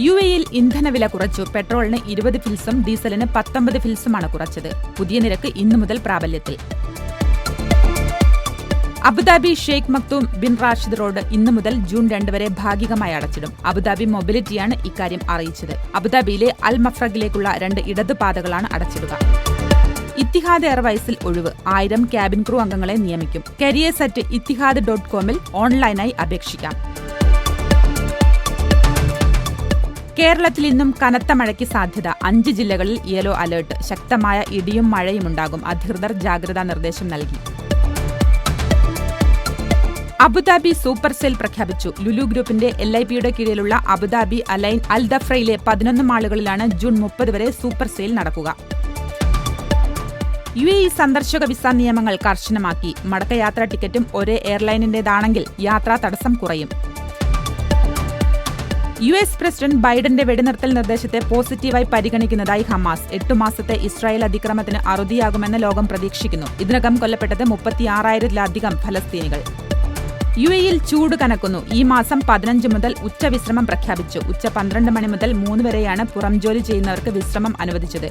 U എയിൽ ഇന്ധനവില കുറച്ചു. പെട്രോളിന് ഇരുപത് ഫിൽസും ഡീസലിന് പത്തൊമ്പത് ഫിൽസുമാണ് കുറച്ചത്. പുതിയ നിരക്ക് ഇന്നു മുതൽ പ്രാബല്യത്തിൽ. Abu Dhabi Sheikh Maktoum bin Rashid road ഇന്നു മുതൽ ജൂൺ രണ്ട് വരെ ഭാഗികമായി അടച്ചിടും. അബുദാബി മൊബിലിറ്റിയാണ് ഇക്കാര്യം അറിയിച്ചത്. അബുദാബിയിലെ അൽ മഫ്രഗിലേക്കുള്ള രണ്ട് ഇടതുപാതകളാണ് അടച്ചിടുക. ഇത്തിഹാദ് എയർവൈസിൽ ഒഴിവ്. ആയിരം ക്യാബിൻ ക്രൂ അംഗങ്ങളെ നിയമിക്കും. കരിയേഴ്സ് അറ്റ് ഇത്തിഹാദ് ഡോട്ട് കോമിൽ ഓൺലൈനായി അപേക്ഷിക്കാം. കേരളത്തിൽ ഇന്നും കനത്ത മഴയ്ക്ക് സാധ്യത. അഞ്ച് ജില്ലകളിൽ യെല്ലോ അലേർട്ട്. ശക്തമായ ഇടിയും മഴയും ഉണ്ടാകും. അധികൃതർ ജാഗ്രതാ നിർദ്ദേശം നൽകി. അബുദാബി സൂപ്പർ സെൽ പ്രഖ്യാപിച്ചു. ലുലു ഗ്രൂപ്പിന്റെ എൽ ഐ പിയുടെ കീഴിലുള്ള അബുദാബി അലൈൻ അൽ ദഫ്രയിലെ പതിനൊന്ന് മാളുകളിലാണ് ജൂൺ മുപ്പത് വരെ സൂപ്പർ സെയിൽ നടക്കുക. യു എ സന്ദർശക വിസ നിയമങ്ങൾ കർശനമാക്കി. മടക്കയാത്രാ ടിക്കറ്റും ഒരേ എയർലൈനിന്റേതാണെങ്കിൽ യാത്രാ തടസ്സം കുറയും. യു എസ് പ്രസിഡന്റ് ബൈഡന്റെ വെടിനിർത്തൽ നിർദ്ദേശത്തെ പോസിറ്റീവായി പരിഗണിക്കുന്നതായി ഹമാസ്. എട്ടു മാസത്തെ ഇസ്രായേൽ അതിക്രമത്തിന് അറുതിയാകുമെന്ന് ലോകം പ്രതീക്ഷിക്കുന്നു. ഇതിനകം കൊല്ലപ്പെട്ടത് മുപ്പത്തിയാറായിരത്തിലധികം ഫലസ്തീനികൾ. യു എയിൽ ചൂട് കനക്കുന്നു. ഈ മാസം പതിനഞ്ച് മുതൽ ഉച്ചവിശ്രമം പ്രഖ്യാപിച്ചു. ഉച്ച പന്ത്രണ്ട് മണി മുതൽ മൂന്ന് വരെയാണ് പുറം ജോലി ചെയ്യുന്നവർക്ക് വിശ്രമം അനുവദിച്ചത്.